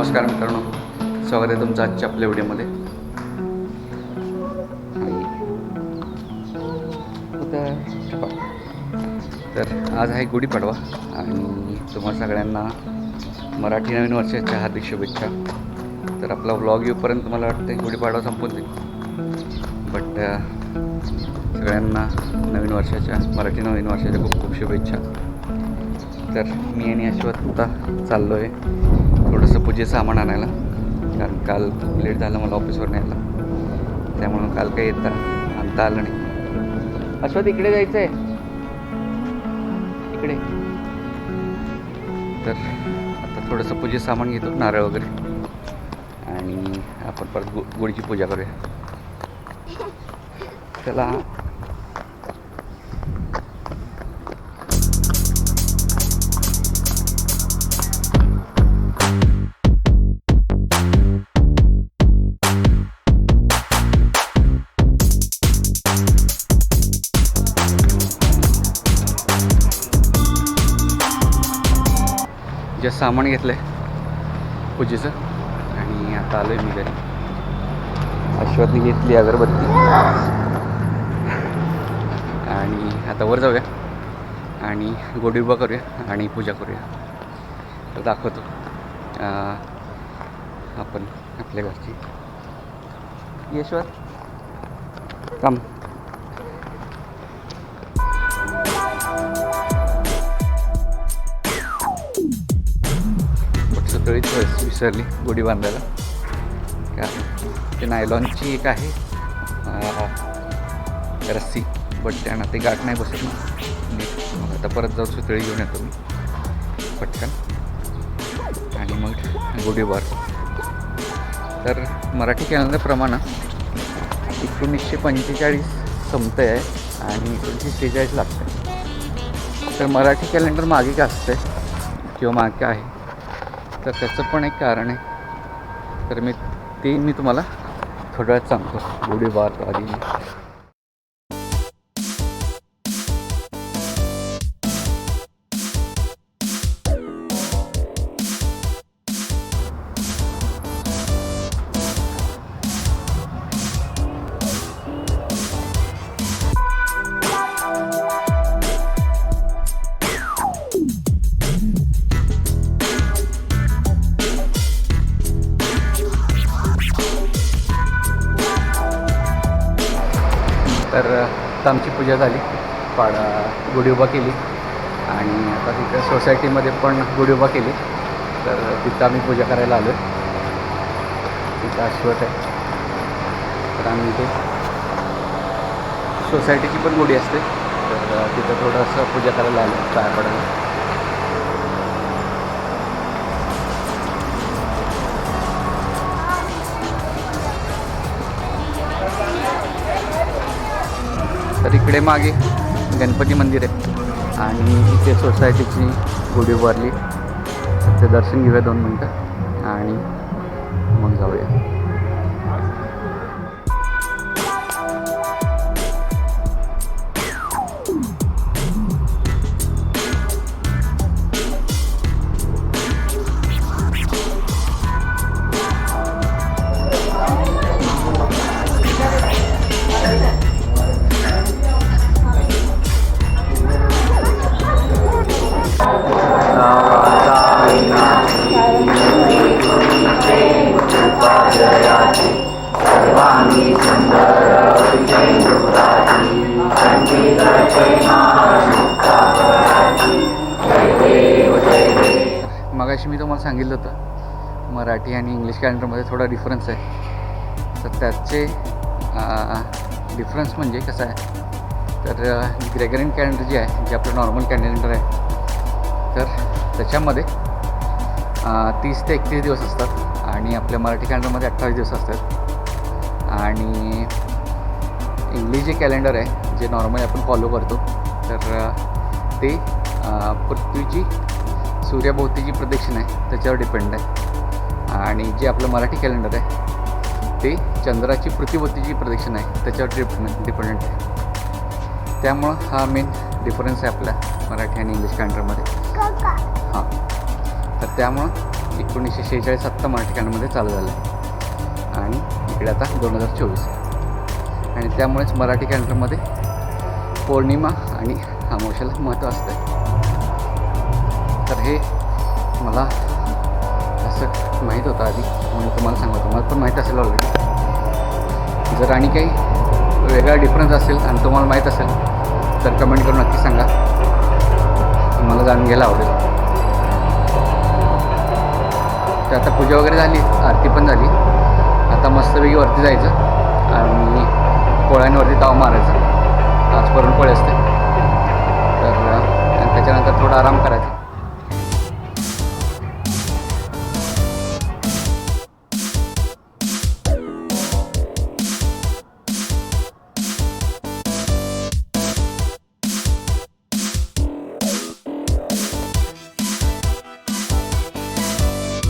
नमस्कार मित्रांनो. स्वागत आहे तुमचं आजच्या आपल्या व्हिडिओमध्ये. तर आज आहे गुढीपाडवा आणि तुम्हा सगळ्यांना मराठी नवीन वर्षाच्या हार्दिक शुभेच्छा. तर आपला व्लॉग येऊपर्यंत मला वाटतं गुढीपाडवा संपून जाईल. बट सगळ्यांना नवीन वर्षाच्या मराठी नवीन वर्षाच्या खूप खूप शुभेच्छा. तर मी आणि अश्वत्ता चाललो आहे थोडंसं पूजेचं सामान आणायला. कारण काल खूप लेट झालं मला ऑफिसवर न्यायला त्यामुळं काल काही येता आणता आलं नाही. अश्वत इकडे जायचं आहे इकडे. तर आता थोडंसं पूजेचं सामान घेतो नारळ वगैरे. आणि आपण परत गु गुढीची पूजा करूया. त्याला जे सामान घेतलं आहे पूजेचं. आणि आता आलो आहे मी घरी. अश्वतनी घेतली अगरबत्ती. आणि आता वर जाऊया. आणि गोडी उभा करूया आणि पूजा करूया. तर दाखवतो. आपण आपल्या घरची. यशवर काम सतळीच विसरली गुढी बांधायला. कारण ते नायलॉनची एक आहे. रस्सी. बट त्यानं ते गाठ नाही बसत ना. मग आता परत जाऊ सुतळी घेऊन येतो मी. पटकन. आणि मग गुढी तर मराठी कॅलेंडरप्रमाणे एकोणीसशे पंचेचाळीस संपतं आहे आणि एकोणीसशे सेहेचाळीस लागतं तर मराठी कॅलेंडर मागे का असतं किंवा मागे आहे? तर त्याचं पण एक कारण आहे. तर मी ते मी तुम्हाला थोड्या वेळात सांगतो. गुढीबार आधी तर आता आमची पूजा झाली. पाडा गुढी उभा केली. आणि आता तिथं सोसायटीमध्ये पण गुढी उभा केली. तर तिथं आम्ही पूजा करायला आलो तिथं अश्वत आहे. तर आम्ही ते सोसायटीची पण गुढी असते. तर तिथं थोडंसं पूजा करायला आलो काय पडायला तर इकडे मागे गणपती मंदिर आहे. आणि इथे सोसायटीची गुढी उभारली. ते दर्शन घेऊया दोन मिनटं. आणि मग जाऊया. सांगितलं होतं. मराठी आणि इंग्लिश कॅलेंडरमध्ये थोडा डिफरन्स आहे. तर त्याचे डिफरन्स म्हणजे कसं आहे? तर ग्रेगरियन कॅलेंडर जे आहे जे आपलं नॉर्मल कॅलेंडर आहे तर त्याच्यामध्ये तीस ते एकतीस दिवस असतात आणि आपल्या मराठी कॅलेंडरमध्ये अठ्ठावीस दिवस असतात. आणि इंग्लिश जे कॅलेंडर आहे जे नॉर्मली आपण फॉलो करतो तर ते पृथ्वीची सूर्याभोवती सूर्याभोवतीची प्रदक्षिण आहे त्याच्यावर डिपेंड आहे. आणि जे आपलं मराठी कॅलेंडर आहे ते चंद्राची पृथ्वीभोवतीची प्रदक्षिण आहे त्याच्यावर डिपेंड डिपेंडंट आहे. त्यामुळं हा मेन डिफरन्स आहे आपल्या मराठी आणि इंग्लिश कॅलेंडरमध्ये हां. तर त्यामुळं एकोणीसशे शेहेचाळीस आत्ता मराठी कॅलेंडरमध्ये चालू झालं आहे आणि इकडे आता दोन हजार चोवीस. आणि त्यामुळेच मराठी कॅलेंडरमध्ये पौर्णिमा आणि अमावस्याला महत्त्व असतं तर हे मला असं माहीत होतं आधी. म्हणून तुम्हाला सांगतो. तुम्हाला पण माहीत असेल ऑलरेडी जर आणि काही वेगळा डिफरन्स असेल आणि तुम्हाला माहीत असेल तर कमेंट करून नक्की सांगा. मला जाणून घ्यायला आवडेल. तर आता पूजा वगैरे झाली आरती पण झाली. आता मस्तपैकी वरती जायचं आणि पोळ्यांवरती ताव मारायचा. आजपर्यंत